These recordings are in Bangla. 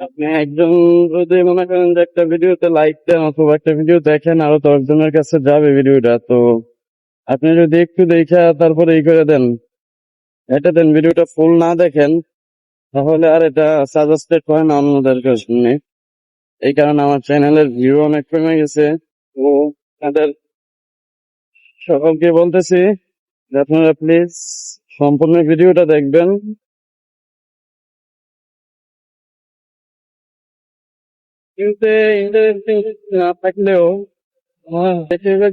আপনি একজন যদি মনে করেন যে একটা ভিডিওতে লাইক দেন অথবা একটা ভিডিও দেখেন, আরও দশজনের কাছে যাবে ভিডিওটা, তো আপনি যদি একটু দেখে তারপরে ই করে দেন, এটা দেন ভিডিওটা ফুল না দেখেন, তাহলে আর এটা সাজেস্টেড হয় না অন্যদের কাছে এই কারণে আমার চ্যানেলের ভিউ অনেক কমে গেছে। তো তাদের সকলকে বলতেছি আপনারা প্লিজ সম্পূর্ণ ভিডিওটা দেখবেন। কিন্তু ইন্টারেস্টিং না থাকলেও বেশিরভাগ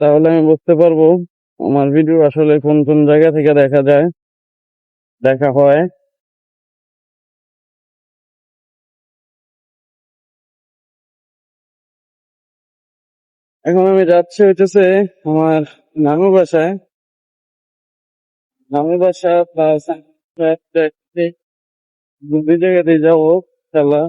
তাহলে আমি বুঝতে পারব আমার ভিডিও আসলে কোন কোন জায়গা থেকে দেখা যায়, দেখা হয়। এখন আমি যাচ্ছি হইতেছে আমার নানু বাসায়। নানু বাসা প্লাস দুই জায়গাতে যাব, খেলা।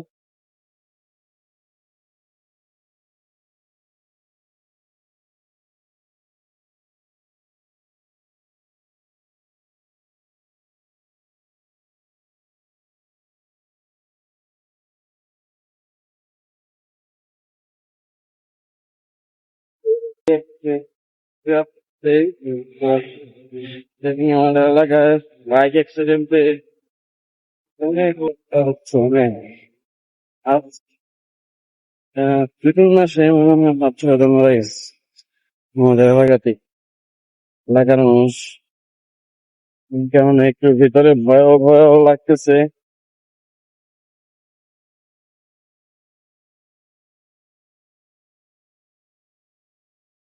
আমাদের এলাকায় বাইক অনেক মারা গেছে। মানুষ কেমন একটু ভিতরে ভয় ভয় লাগতেছে।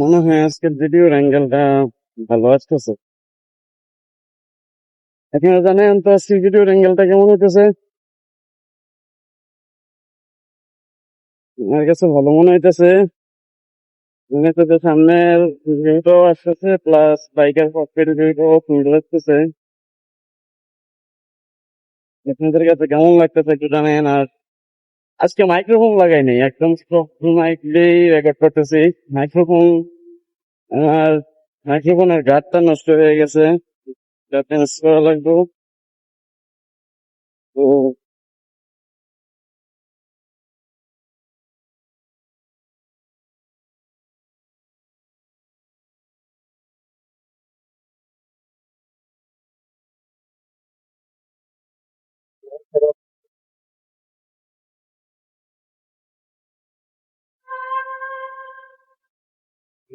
মনে হয় আজকের ভিডিওর অ্যাঙ্গেলটা ভালো আসতেছে। আপনারা জানেন তো আজকের ভিডিওর অ্যাঙ্গেলটা কেমন হইতেছে? আমার কাছে ভালো মনে হইতেছে। মনে সামনের ভিউটাও আসতেছে প্লাস বাইকের ককপিট ভিউটাও সুন্দর লাগতেছে আপনাদের কাছে কেমন লাগতেছে একটু জানেন, আর আজকে মাইক্রোফোন লাগাই নাই, একদম মাইক দিয়েই রেকর্ড করতেছি। মাইক্রোফোন আর মাইক্রোফোনের গার্ডটা নষ্ট হয়ে গেছে। এটা চেঞ্জ করা লাগবে। তো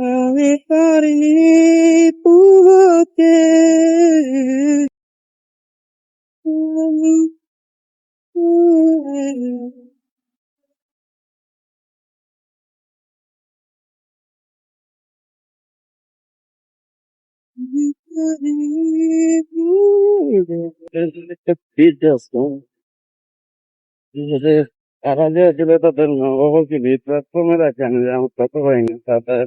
আমি পারিনি তোমাকে। তারা যে ছিল তাদের রাখেন যে আমার কত হয়নি তাদের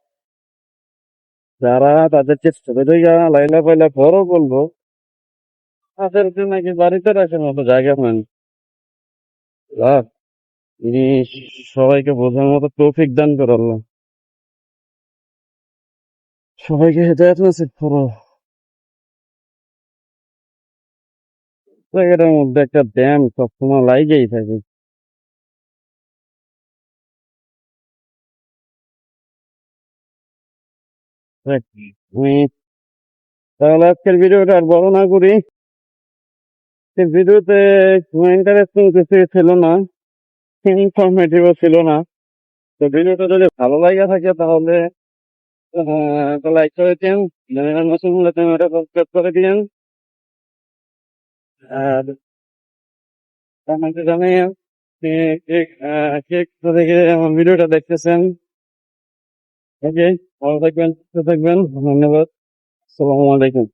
যারা তাদের দিয়ে লাইলা পাইলা বড় বলব তাদেরকে নাকি বাড়িতে রাখার মতো জায়গা আহ, তিনি সবাইকে বোঝার মতো তৌফিক দান করে সবাইকে হেদায়ত নসিব করো। জায়গাটার মধ্যে একটা ড্যাম সবসময় লাইগেই থাকে। তাহলে আজকের ভিডিওটা আর বড় না করি। ভিডিওতে ইন্টারেস্টিং কিছু ছিল না ইনফরমেটিভও ছিল না। তো ভিডিওটা যদি ভালো লাগে থাকে তাহলে লাইক করে দিন নতুন হলে তুমি ওটা সাবস্ক্রাইব করে দিন আর জানাই থেকে আমার ভিডিওটা দেখতেছেন। ভালো থাকবেন সুস্থ থাকবেন ধন্যবাদ আসসালামু আলাইকুম।